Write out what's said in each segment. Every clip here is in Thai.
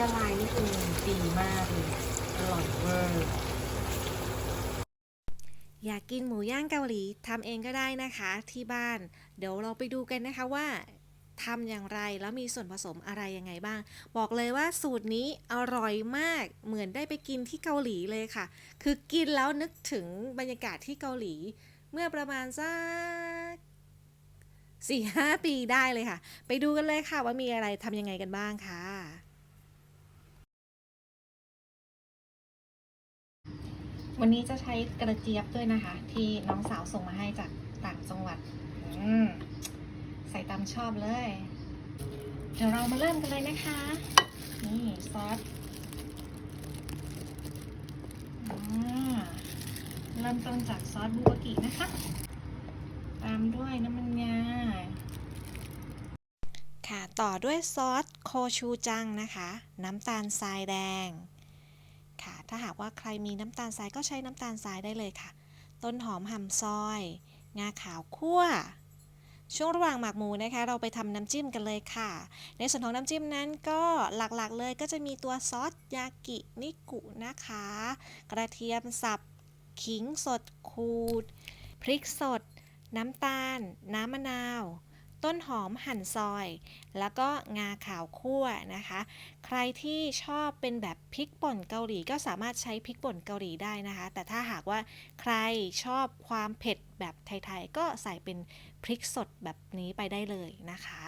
ละลายนี่คือดีมากเลยอร่อยเวอร์อยากกินหมูย่างเกาหลีทำเองก็ได้นะคะที่บ้าน เดี๋ยวเราไปดูกันนะคะว่าทำอย่างไรแล้วมีส่วนผสมอะไรยังไงบ้าง บอกเลยว่าสูตรนี้อร่อยมากเหมือนได้ไปกินที่เกาหลีเลยค่ะ คือกินแล้วนึกถึงบรรยากาศที่เกาหลี เมื่อประมาณสักสี่ห้าปีได้เลยค่ะ ไปดูกันเลยค่ะว่ามีอะไรทำยังไงกันบ้างค่ะ วันนี้จะใช้กระเจี๊ยบด้วยนะคะ ที่น้องสาวส่งมาให้จากต่างจังหวัดอืมใส่ตามชอบเลย เดี๋ยวเรามาเริ่มกันเลยนะคะ นี่ซอสอ่าเริ่มต้นจากซอสบูบากินะคะ ตามด้วยน้ำมันงาค่ะ ต่อด้วยซอสโคชูจังนะคะ น้ำตาลทรายแดงค่ะ ถ้าหากว่าใครมีน้ำตาลทรายก็ใช้น้ำตาลทรายได้เลยค่ะ ต้นหอมหั่นซอย งาขาวคั่ว ช่วงระหว่างหมักหมูนะคะ เราไปทำน้ำจิ้มกันเลยค่ะ ในส่วนของน้ำจิ้มนั้นก็หลักๆเลยก็จะมีตัวซอสยากินิกุนะคะ กระเทียมสับ ขิงสดขูด พริกสด น้ำตาล น้ำมะนาว ต้นหอมหั่นซอย แล้วก็งาขาวคั่วนะคะ ใครที่ชอบเป็นแบบพริกป่นเกาหลีก็สามารถใช้พริกป่นเกาหลีได้นะคะ แต่ถ้าหากว่าใครชอบความเผ็ดแบบไทยๆ ก็ใส่เป็นพริกสดแบบนี้ไปได้เลยนะคะ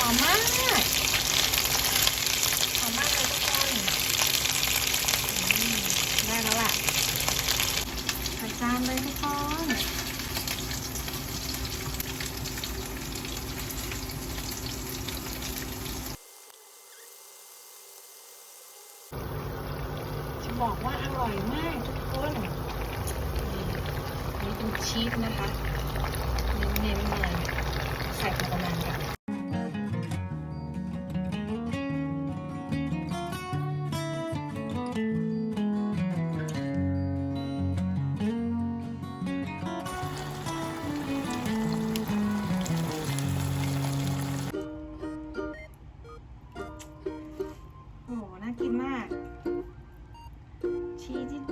ห อมมากหอมมากเลยทุกคนได้แล้วล่ะจัดจานเลยทุกคนจะบอกว่าอร่อยมากทุกคนนี่เป็นชีสนะคะเน้นๆเลยใส่พอประมาณกัน ชีส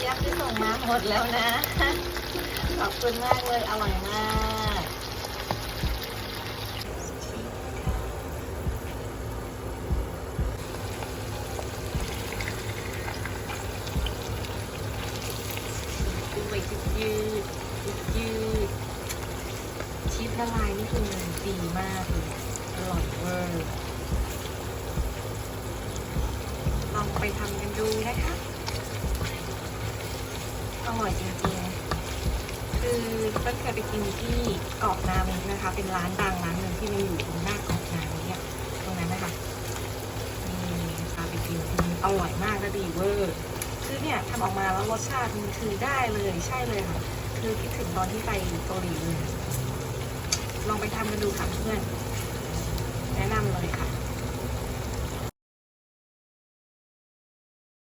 เจี๊ยบที่ส่งมาหมดแล้วนะ ขอบคุณมากเลย อร่อยมากด้วยยืดยืดยืดชีสละลายนี่คือดีมากเลยอร่อยเวอร์ลองไปทำกันดูนะคะ อร่อยจริงๆ คือเต้นเคยไปกินที่เกาะนามินะคะ เป็นร้านดังร้านหนึ่งที่มันอยู่ตรงหน้าเกาะนามิกอะตรงนั้นนะคะนี่พาไปกินมันอร่อยมากและดีเวอร์คือเนี่ยทำออกมาแล้วรสชาติมันคือได้เลยใช่เลยค่ะ คือคิดถึงตอนที่ไปเกาหลีเลยลองไปทำกันดูค่ะเพื่อนแนะนำเลยค่ะ